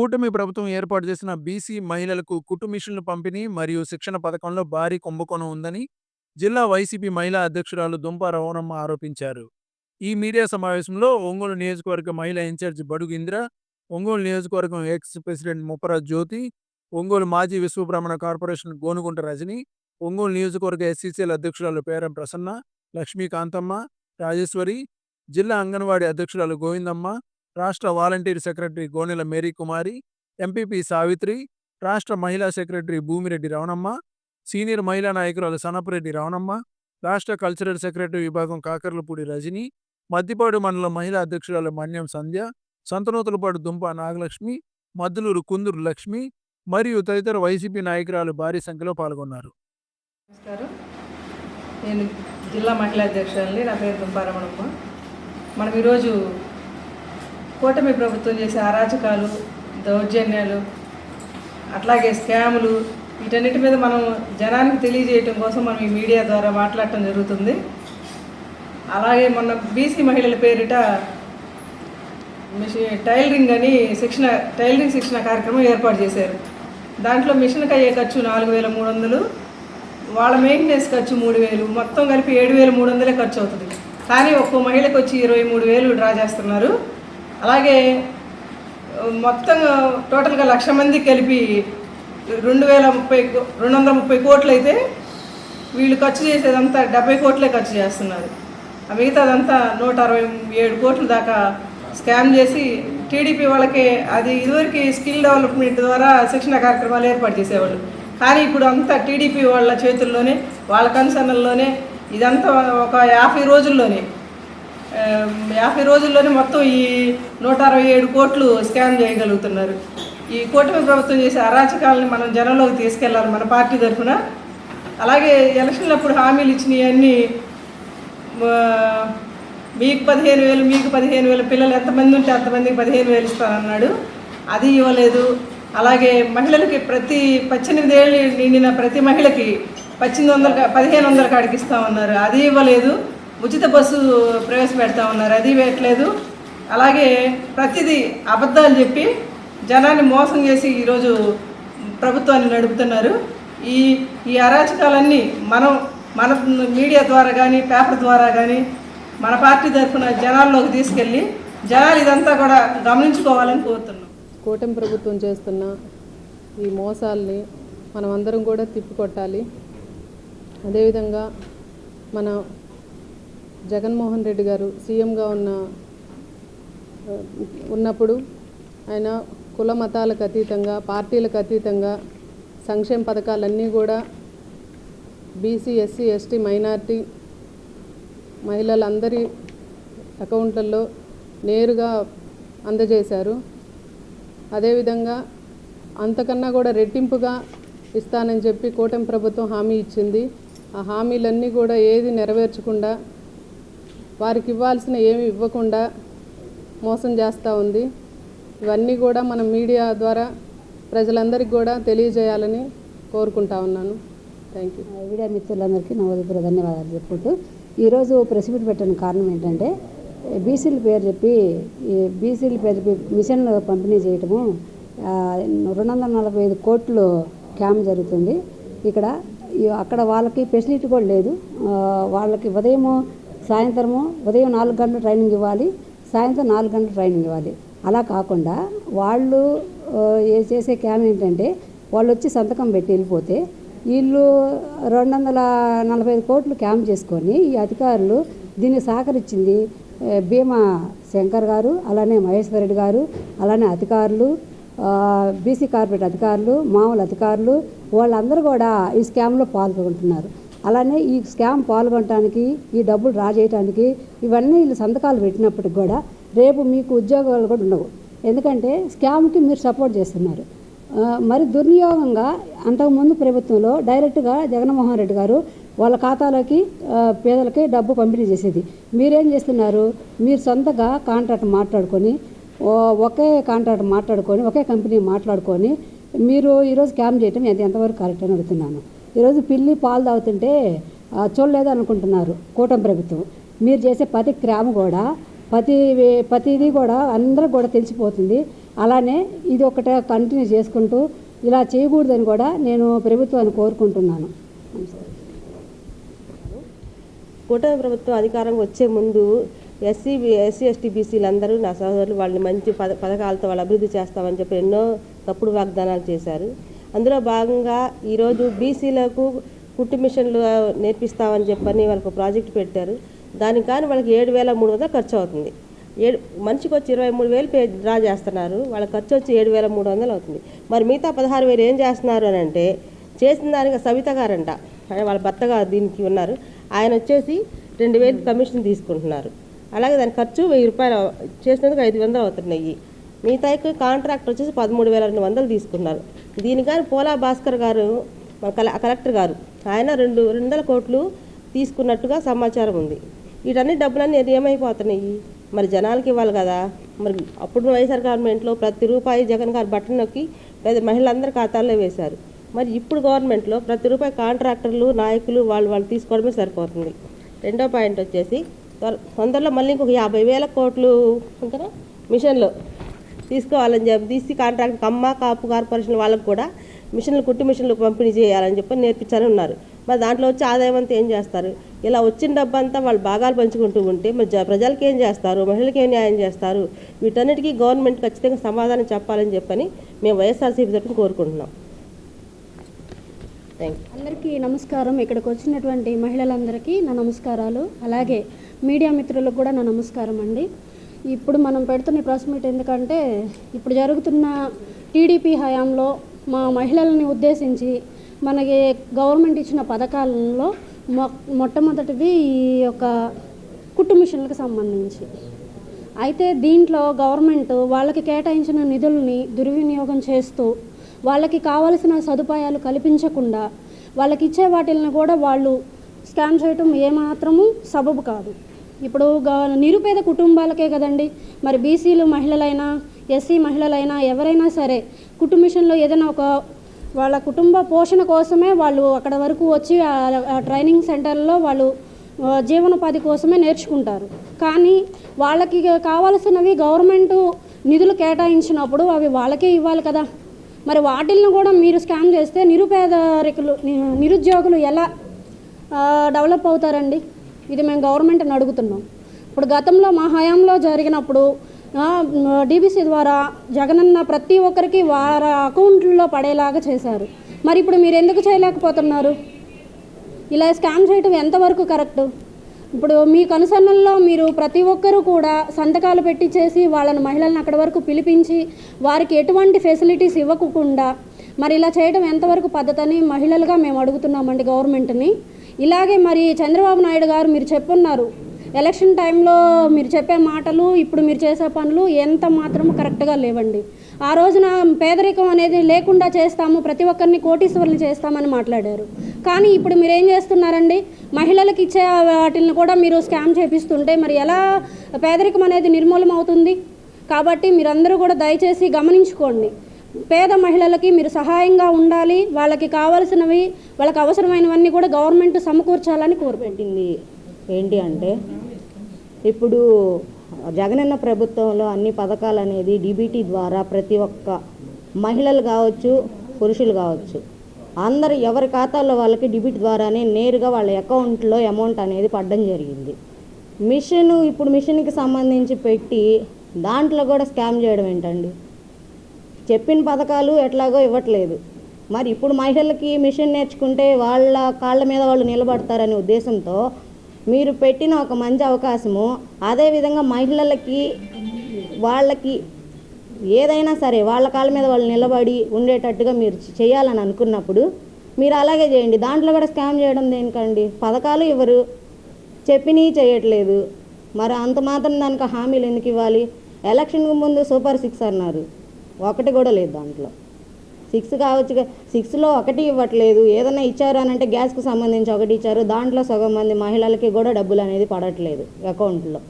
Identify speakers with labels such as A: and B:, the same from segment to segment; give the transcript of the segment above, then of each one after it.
A: కూటమి ప్రభుత్వం ఏర్పాటు చేసిన బీసీ మహిళలకు కుటుంబిషన్లు పంపిణీ మరియు శిక్షణ పథకంలో భారీ కుంభకోణం ఉందని జిల్లా వైసీపీ మహిళా అధ్యక్షురాలు దుంప రవణమ్మ ఆరోపించారు. ఈ మీడియా సమావేశంలో ఒంగోలు నియోజకవర్గ మహిళా ఇన్ఛార్జి బడుగు ఇంద్ర ఒంగోలు నియోజకవర్గం ఎక్స్ ప్రెసిడెంట్ ముప్పరాజ్ జ్యోతి ఒంగోలు మాజీ విశ్వబ్రహ్మణ కార్పొరేషన్ గోనుగుంట రజని ఒంగోలు నియోజకవర్గ ఎస్సీసీఎల్ అధ్యక్షురాలు పేరం ప్రసన్న లక్ష్మీకాంతమ్మ రాజేశ్వరి జిల్లా అంగన్వాడీ అధ్యక్షురాలు గోవిందమ్మ రాష్ట్ర volunteer secretary Gonela Mary Kumari MPP Savitri రాష్ట్ర మహిళా సెక్రటరీ భూమిరెడ్డి రవణమ్మ సీనియర్ మహిళా నాయకురాలు సనపరెడ్డి రవణమ్మ రాష్ట్ర కల్చరల్ సెక్రటరీ విభాగం కాకర్లపూడి రజని మద్దిపాడు మండలం మహిళా అధ్యక్షురాలు మన్యం సంధ్య సంతనూతలపాడు దుంప నాగలక్ష్మి మద్దులూరు కుందూరు లక్ష్మి మరియు తదితర వైసీపీ నాయకురాలు భారీ సంఖ్యలో పాల్గొన్నారు.
B: నమస్కారం. నేను జిల్లా మహిళా అధ్యక్షురాలని నా పేరు దుంపారమణమ్మ మనం ఈరోజు కూటమి ప్రభుత్వం చేసే అరాచకాలు దౌర్జన్యాలు అట్లాగే స్కాములు వీటన్నిటి మీద మనం జనానికి తెలియజేయటం కోసం మనం ఈ మీడియా ద్వారా మాట్లాడటం జరుగుతుంది. అలాగే మొన్న బీసీ మహిళల పేరిట మిషన్ టైలరింగ్ అని శిక్షణ టైలరింగ్ శిక్షణ కార్యక్రమం ఏర్పాటు చేశారు. దాంట్లో మిషన్కి అయ్యే ఖర్చు నాలుగు వేల మూడు వందలు వాళ్ళ మెయింటెనెన్స్ ఖర్చు మూడు వేలు మొత్తం కలిపి ఏడు వేల మూడు వందలే ఖర్చు అవుతుంది. కానీ ఒక్కో మహిళకు వచ్చి ఇరవై మూడు వేలు డ్రా చేస్తున్నారు. అలాగే మొత్తం టోటల్గా లక్ష మంది కలిపి రెండు వేల ముప్పై రెండు వందల ముప్పై కోట్లు అయితే వీళ్ళు ఖర్చు చేసేదంతా డెబ్బై కోట్లే ఖర్చు చేస్తున్నారు. ఆ మిగతాదంతా నూట అరవై ఏడు కోట్ల దాకా స్కామ్ చేసి టీడీపీ వాళ్ళకి అది ఇదివరకు స్కిల్ డెవలప్మెంట్ ద్వారా శిక్షణ కార్యక్రమాలు ఏర్పాటు చేసేవాళ్ళు. కానీ ఇప్పుడు అంతా టీడీపీ వాళ్ళ చేతుల్లోనే వాళ్ళ కన్సర్న్లోనే ఇదంతా ఒక యాభై రోజుల్లోనే యాభై రోజుల్లోనే మొత్తం ఈ నూట అరవై ఏడు కోట్లు స్కాన్ చేయగలుగుతున్నారు. ఈ కూటమి ప్రభుత్వం చేసే అరాచకాలని మనం జనంలోకి తీసుకెళ్ళాలి మన పార్టీ తరఫున. అలాగే ఎలక్షన్లప్పుడు హామీలు ఇచ్చినవన్నీ మీకు పదిహేను వేలు మీకు పదిహేను వేలు పిల్లలు ఎంతమంది ఉంటే అంతమందికి పదిహేను వేలు ఇస్తానన్నాడు. అది ఇవ్వలేదు. అలాగే మహిళలకి ప్రతి పద్దెనిమిది ఏళ్ళు నిండిన ప్రతి మహిళకి పద్దెనిమిది వందల పదిహేను వందల కాడికి ఇస్తామన్నారు. అది ఇవ్వలేదు. ఉచిత బస్సు ప్రవేశపెడతా ఉన్నారు. అది వేయట్లేదు. అలాగే ప్రతిదీ అబద్ధాలు చెప్పి జనాన్ని మోసం చేసి ఈరోజు ప్రభుత్వాన్ని నడుపుతున్నారు. ఈ ఈ అరాచకాలన్నీ మనం మన మీడియా ద్వారా కానీ పేపర్ ద్వారా కానీ మన పార్టీ తరఫున జనాల్లోకి తీసుకెళ్ళి జనాలు ఇదంతా కూడా గమనించుకోవాలని కోరుతున్నాం.
C: కూటమి ప్రభుత్వం చేస్తున్న ఈ మోసాల్ని మనం అందరం కూడా తిప్పికొట్టాలి. అదేవిధంగా మన జగన్మోహన్ రెడ్డి గారు సీఎంగా ఉన్న ఉన్నప్పుడు ఆయన కుల మతాలకు అతీతంగా పార్టీలకు అతీతంగా సంక్షేమ పథకాలన్నీ కూడా బీసీ ఎస్సీ ఎస్టీ మైనార్టీ మహిళలందరి అకౌంట్లలో నేరుగా అందజేశారు. అదేవిధంగా అంతకన్నా కూడా రెట్టింపుగా ఇస్తానని చెప్పి కూటమి ప్రభుత్వం హామీ ఇచ్చింది. ఆ హామీలన్నీ కూడా ఏది నెరవేర్చకుండా వారికి ఇవ్వాల్సిన ఏమి ఇవ్వకుండా మోసం చేస్తూ ఉంది. ఇవన్నీ కూడా మనం మీడియా ద్వారా ప్రజలందరికీ కూడా తెలియజేయాలని కోరుకుంటా ఉన్నాను. థ్యాంక్ యూ
D: మీడియా మిత్రులందరికీ నా ఉదయపూర్వ ధన్యవాదాలు చెప్పుకుంటూ ఈరోజు ప్రెస్ మీట్ పెట్టిన కారణం ఏంటంటే బీసీల పేరు చెప్పి ఈ బీసీల పేరు చెప్పి మిషన్లు పంపిణీ చేయటము రెండు వందల నలభై ఐదు కోట్లు క్యాంప్ జరుగుతుంది. ఇక్కడ అక్కడ వాళ్ళకి ఫెసిలిటీ కూడా లేదు. వాళ్ళకి ఉదయము సాయంత్రము ఉదయం నాలుగు గంటల ట్రైనింగ్ ఇవ్వాలి సాయంత్రం నాలుగు గంటల ట్రైనింగ్ ఇవ్వాలి. అలా కాకుండా వాళ్ళు చేసే క్యామ్ ఏంటంటే వాళ్ళు వచ్చి సంతకం పెట్టి వెళ్ళిపోతే వీళ్ళు రెండు వందల నలభై ఐదు కోట్లు క్యాంప్ చేసుకొని ఈ అధికారులు దీన్ని సహకరించింది భీమా శంకర్ గారు అలానే మహేశ్వర్ రెడ్డి గారు అలానే అధికారులు బీసీ కార్పొరేట్ అధికారులు మామూలు అధికారులు వాళ్ళందరూ కూడా ఈ స్కామ్లో పాల్గొంటున్నారు. అలానే ఈ స్కామ్ పాల్గొనడానికి ఈ డబ్బులు డ్రా చేయడానికి ఇవన్నీ వీళ్ళు సంతకాలు పెట్టినప్పటికి కూడా రేపు మీకు ఉద్యోగాలు కూడా ఉండవు. ఎందుకంటే స్కామ్కి మీరు సపోర్ట్ చేస్తున్నారు. మరి దుర్నియోగంగా అంతకుముందు ప్రభుత్వంలో డైరెక్ట్గా జగన్మోహన్ రెడ్డి గారు వాళ్ళ ఖాతాలోకి పేదలకి డబ్బు పంపిణీ చేసేది. మీరేం చేస్తున్నారు? మీరు సొంతగా కాంట్రాక్ట్ మాట్లాడుకొని ఓ- ఒకే కాంట్రాక్ట్ మాట్లాడుకొని ఒకే కంపెనీ మాట్లాడుకొని మీరు ఈరోజు క్యాంప్ చేయటం అది ఎంతవరకు కరెక్ట్ అని అడుగుతున్నాను. ఈరోజు పిల్లి పాలు తాగుతుంటే చూడలేదు అనుకుంటున్నారు కూటమి ప్రభుత్వం. మీరు చేసే ప్రతి క్రామ్ కూడా ప్రతి ప్రతిదీ కూడా అందరికి కూడా తెలిసిపోతుంది. అలానే ఇది ఒకటే కంటిన్యూ చేసుకుంటూ ఇలా చేయకూడదని కూడా నేను ప్రభుత్వాన్ని కోరుకుంటున్నాను.
E: కూటమి ప్రభుత్వం అధికారం వచ్చే ముందు ఎస్సీ ఎస్సీ ఎస్టీ బీసీలందరూ నా సహోదరులు వాళ్ళని మంచి పథ పథకాలతో వాళ్ళు అభివృద్ధి చేస్తామని చెప్పి ఎన్నో తప్పుడు వాగ్దానాలు చేశారు. అందులో భాగంగా ఈరోజు బీసీలకు కుట్టు మిషన్లు నేర్పిస్తామని చెప్పని వాళ్ళకు ప్రాజెక్ట్ పెట్టారు. దానికి కానీ వాళ్ళకి ఏడు వేల మూడు వందలు ఖర్చు అవుతుంది. ఏడు మనిషికి వచ్చి ఇరవై మూడు వేలు పే డ్రా చేస్తున్నారు. వాళ్ళ ఖర్చు వచ్చి ఏడు వేల మూడు వందలు అవుతుంది. మరి మిగతా పదహారు వేలు ఏం చేస్తున్నారు అని అంటే చేసిన దానికి సవిత గారంట. వాళ్ళ భర్త గారు దీనికి ఉన్నారు. ఆయన వచ్చేసి రెండు వేలు కమిషన్ తీసుకుంటున్నారు. అలాగే దాని ఖర్చు వెయ్యి రూపాయలు చేసినందుకు ఐదు వందలు అవుతున్నాయి. మిగతాకి కాంట్రాక్ట్ వచ్చేసి పదమూడు వేల రెండు వందలు తీసుకున్నారు. దీని కానీ పోలా భాస్కర్ గారు మన కల కలెక్టర్ గారు. ఆయన రెండు రెండు వందల కోట్లు తీసుకున్నట్టుగా సమాచారం ఉంది. వీటన్ని డబ్బులన్నీ ఏమైపోతున్నాయి? మరి జనాలకి ఇవ్వాలి కదా. మరి అప్పుడు వైఎస్ఆర్ గవర్నమెంట్లో ప్రతి రూపాయి జగన్ గారు బట్టన్ నొక్కి పేద మహిళలందరి ఖాతాల్లో వేశారు. మరి ఇప్పుడు గవర్నమెంట్లో ప్రతి రూపాయి కాంట్రాక్టర్లు నాయకులు వాళ్ళు వాళ్ళు తీసుకోవడమే సరిపోతుంది. రెండో పాయింట్ వచ్చేసి త్వర- తొందరలో మళ్ళీ ఇంకొక యాభై వేల కోట్లు మిషన్లో. తీసుకోవాలని చెప్పి తీసి కాంట్రాక్ట్ కమ్మ కాపు కార్పొరేషన్ వాళ్ళకు కూడా మిషన్లు కుట్టు మిషన్లు పంపిణీ చేయాలని చెప్పి నేర్పించాలని ఉన్నారు. మరి దాంట్లో వచ్చి ఆదాయం అంతా ఏం చేస్తారు? ఇలా వచ్చిన డబ్బు అంతా వాళ్ళు భాగాలు పంచుకుంటూ ఉంటే మరి జ- ప్రజలకి ఏం చేస్తారు? మహిళలకి ఏం న్యాయం చేస్తారు? వీటన్నిటికీ గవర్నమెంట్ ఖచ్చితంగా సమాధానం చెప్పాలని చెప్పని మేము వైఎస్ఆర్సీపీ తరఫున కోరుకుంటున్నాం. థ్యాంక్ యూ
F: అందరికీ నమస్కారం. ఇక్కడికి వచ్చినటువంటి మహిళలందరికీ నా నమస్కారాలు. అలాగే మీడియా మిత్రులకు కూడా నా నమస్కారం అండి. ఇప్పుడు మనం పెడుతున్న ప్రెస్ మీట్ ఎందుకంటే ఇప్పుడు జరుగుతున్న టీడీపీ హయాంలో మా మహిళలని ఉద్దేశించి మనకి గవర్నమెంట్ ఇచ్చిన పథకాలలో మొ మొట్టమొదటిది ఈ యొక్క కుట్టు మిషన్లకు సంబంధించి. అయితే దీంట్లో గవర్నమెంట్ వాళ్ళకి కేటాయించిన నిధుల్ని దుర్వినియోగం చేస్తూ వాళ్ళకి కావలసిన సదుపాయాలు కల్పించకుండా వాళ్ళకి ఇచ్చే వాటిల్ని కూడా వాళ్ళు స్కామ్ చేయటం ఏమాత్రము సబబు కాదు. ఇప్పుడు గ- నిరుపేద కుటుంబాలకే కదండి. మరి బీసీలు మహిళలైనా ఎస్సీ మహిళలైనా ఎవరైనా సరే కుటుంబిషన్లో ఏదైనా ఒక వాళ్ళ కుటుంబ పోషణ కోసమే వాళ్ళు అక్కడ వరకు వచ్చి ఆ- ట్రైనింగ్ సెంటర్లో వాళ్ళు జీవనోపాధి కోసమే నేర్చుకుంటారు. కానీ వాళ్ళకి కావాల్సినవి గవర్నమెంట్ నిధులు కేటాయించినప్పుడు అవి వాళ్ళకే ఇవ్వాలి కదా. మరి వాటిల్ని కూడా మీరు స్కామ్ చేస్తే నిరుపేదరికులు నిరుద్యోగులు ఎలా డెవలప్ అవుతారండి? ఇది మేము గవర్నమెంట్ని అడుగుతున్నాం. ఇప్పుడు గతంలో మా హయాంలో జరిగినప్పుడు డీబీసీ ద్వారా జగనన్న ప్రతి ఒక్కరికి వారి అకౌంట్లో పడేలాగా చేశారు. మరి ఇప్పుడు మీరు ఎందుకు చేయలేకపోతున్నారు? ఇలా స్కామ్ చేయటం ఎంతవరకు కరెక్ట్ ఇప్పుడు మీ కనుసన్నల్లో మీరు ప్రతి ఒక్కరూ కూడా సంతకాలు పెట్టి చేసి వాళ్ళని మహిళలను అక్కడి వరకు పిలిపించి వారికి ఎటువంటి ఫెసిలిటీస్ ఇవ్వకుండా మరి ఇలా చేయడం ఎంతవరకు పద్ధతని మహిళలుగా మేము అడుగుతున్నామండి గవర్నమెంట్ని ఇలాగే మరి చంద్రబాబు నాయుడు గారు మీరు చెప్పున్నారు. ఎలక్షన్ టైంలో మీరు చెప్పే మాటలు ఇప్పుడు మీరు చేసే పనులు ఎంత మాత్రం కరెక్ట్గా లేవండి. ఆ రోజున పేదరికం అనేది లేకుండా చేస్తాము ప్రతి ఒక్కరిని కోటీశ్వరులు చేస్తామని మాట్లాడారు. కానీ ఇప్పుడు మీరు ఏం చేస్తున్నారండి? మహిళలకు ఇచ్చే వాటిని కూడా మీరు స్కామ్ చేపిస్తుంటే మరి ఎలా పేదరికం అనేది నిర్మూలం అవుతుంది కాబట్టి మీరందరూ కూడా దయచేసి గమనించుకోండి. పేద మహిళలకి మీరు సహాయంగా ఉండాలి వాళ్ళకి కావాల్సినవి వాళ్ళకి అవసరమైనవన్నీ కూడా గవర్నమెంట్ సమకూర్చాలని
G: కోరుపెట్టింది. ఏంటి అంటే ఇప్పుడు జగనన్న ప్రభుత్వంలో అన్ని పథకాలు అనేది డిబిటీ ద్వారా ప్రతి ఒక్క మహిళలు కావచ్చు పురుషులు కావచ్చు. అందరు ఎవరి ఖాతాల్లో వాళ్ళకి డిబిట్ ద్వారానే నేరుగా వాళ్ళ అకౌంట్లో అమౌంట్ అనేది పడడం జరిగింది. మిషన్ ఇప్పుడు మిషన్కి సంబంధించి పెట్టి దాంట్లో కూడా స్కామ్ చేయడం ఏంటండి? చెప్పిన పథకాలు ఎట్లాగో ఇవ్వట్లేదు. మరి ఇప్పుడు మహిళలకి మిషన్ నేర్చుకుంటే వాళ్ళ కాళ్ళ మీద వాళ్ళు నిలబడతారనే ఉద్దేశంతో మీరు పెట్టిన ఒక మంచి అవకాశము అదేవిధంగా మహిళలకి వాళ్ళకి ఏదైనా సరే వాళ్ళ కాళ్ళ మీద వాళ్ళు నిలబడి ఉండేటట్టుగా మీరు చేయాలని అనుకున్నప్పుడు మీరు అలాగే చేయండి. దాంట్లో కూడా స్కామ్ చేయడం దేనికండి? పథకాలు ఇవ్వరు. చెప్పినవి చేయట్లేదు. మరి అంత మాత్రం దానికి హామీలు ఎందుకు ఇవ్వాలి? ఎలక్షన్కి ముందు సూపర్ సిక్స్ అన్నారు. ఒకటి కూడా లేదు దాంట్లో. సిక్స్ కావచ్చు సిక్స్లో ఒకటి ఇవ్వట్లేదు. ఏదైనా ఇచ్చారు అని అంటే గ్యాస్కి సంబంధించి ఒకటి ఇచ్చారు. దాంట్లో సగం మంది మహిళలకి కూడా డబ్బులు అనేది పడట్లేదు అకౌంట్లో.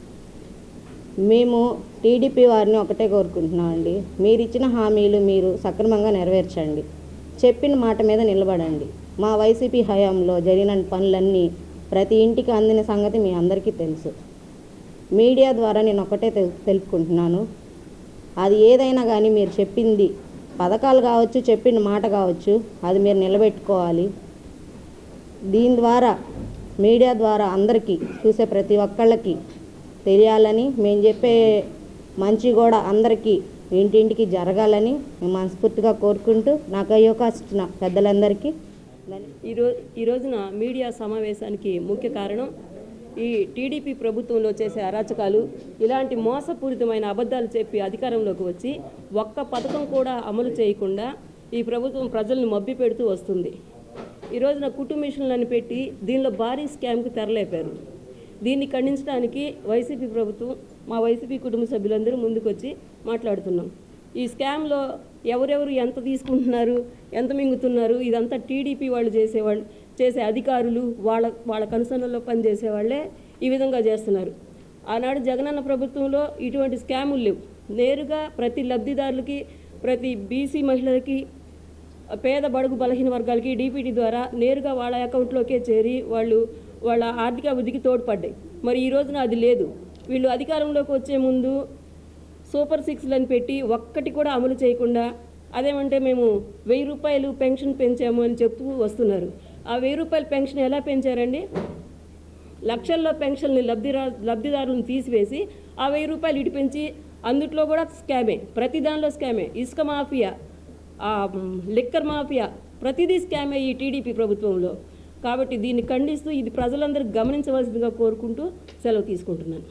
G: మేము టీడీపీ వారిని ఒకటే కోరుకుంటున్నామండి మీరు ఇచ్చిన హామీలు మీరు సక్రమంగా నెరవేర్చండి. చెప్పిన మాట మీద నిలబడండి. మా వైసీపీ హయాంలో జరిగిన పనులన్నీ ప్రతి ఇంటికి అందిన సంగతి మీ అందరికీ తెలుసు. మీడియా ద్వారా నేను ఒకటే తెలుపుకుంటున్నాను. అది ఏదైనా కానీ మీరు చెప్పింది పథకాలు కావచ్చు చెప్పిన మాట కావచ్చు అది మీరు నిలబెట్టుకోవాలి. దీని ద్వారా మీడియా ద్వారా అందరికీ చూసే ప్రతి ఒక్కళ్ళకి తెలియాలని మేము చెప్పే మంచి కూడా అందరికీ ఇంటింటికి జరగాలని మేము మనస్ఫూర్తిగా కోరుకుంటూ నాకు అవకాశం ఇచ్చిన పెద్దలందరికీ ఈరోజు
H: ఈరో ఈ రోజున మీడియా సమావేశానికి ముఖ్య కారణం ఈ టీడీపీ ప్రభుత్వంలో చేసే అరాచకాలు ఇలాంటి మోసపూరితమైన అబద్ధాలు చెప్పి అధికారంలోకి వచ్చి ఒక్క పథకం కూడా అమలు చేయకుండా ఈ ప్రభుత్వం ప్రజల్ని మబ్బి పెడుతూ వస్తుంది. ఈ రోజున కుటుంబ మిషన్లను పెట్టి దీనిలో భారీ స్కామ్కి తెరలేపారు. దీన్ని ఖండించడానికి వైసీపీ ప్రభుత్వం మా వైసీపీ కుటుంబ సభ్యులందరూ ముందుకొచ్చి మాట్లాడుతున్నాం. ఈ స్కామ్లో ఎవరెవరు ఎంత తీసుకుంటున్నారు ఎంత మింగుతున్నారు ఇదంతా టీడీపీ వాళ్ళు చేసేవాళ్ళు చేసే అధికారులు వాళ్ళ వాళ్ళ కనుసన్నల్లో పనిచేసే వాళ్ళే ఈ విధంగా చేస్తున్నారు. ఆనాడు జగనన్న ప్రభుత్వంలో ఇటువంటి స్కాములు లేవు. నేరుగా ప్రతి లబ్ధిదారులకి ప్రతి బీసీ మహిళలకి పేద బడుగు బలహీన వర్గాలకి డీపీటీ ద్వారా నేరుగా వాళ్ళ అకౌంట్లోకే చేరి వాళ్ళు వాళ్ళ ఆర్థిక అభివృద్ధికి తోడ్పడ్డాయి. మరి ఈ రోజున అది లేదు. వీళ్ళు అధికారంలోకి వచ్చే ముందు సూపర్ సిక్స్లను పెట్టి ఒక్కటి కూడా అమలు చేయకుండా అదేమంటే మేము వెయ్యి రూపాయలు పెన్షన్ పెంచాము అని చెప్తూ వస్తున్నారు. ఆ వెయ్యి రూపాయల పెన్షన్ ఎలా పెంచారండి? లక్షల్లో పెన్షన్ని లబ్ధిరా లబ్ధిదారులను తీసివేసి ఆ వెయ్యి రూపాయలు ఇటు పెంచి అందుట్లో కూడా స్కామే ప్రతి దానిలో స్కామే. ఇసుక మాఫియా లిక్కర్ మాఫియా ప్రతిదీ స్కామే ఈ టీడీపీ ప్రభుత్వంలో. కాబట్టి దీన్ని ఖండిస్తూ ఇది ప్రజలందరూ గమనించవలసిందిగా కోరుకుంటూ సెలవు తీసుకుంటున్నాను.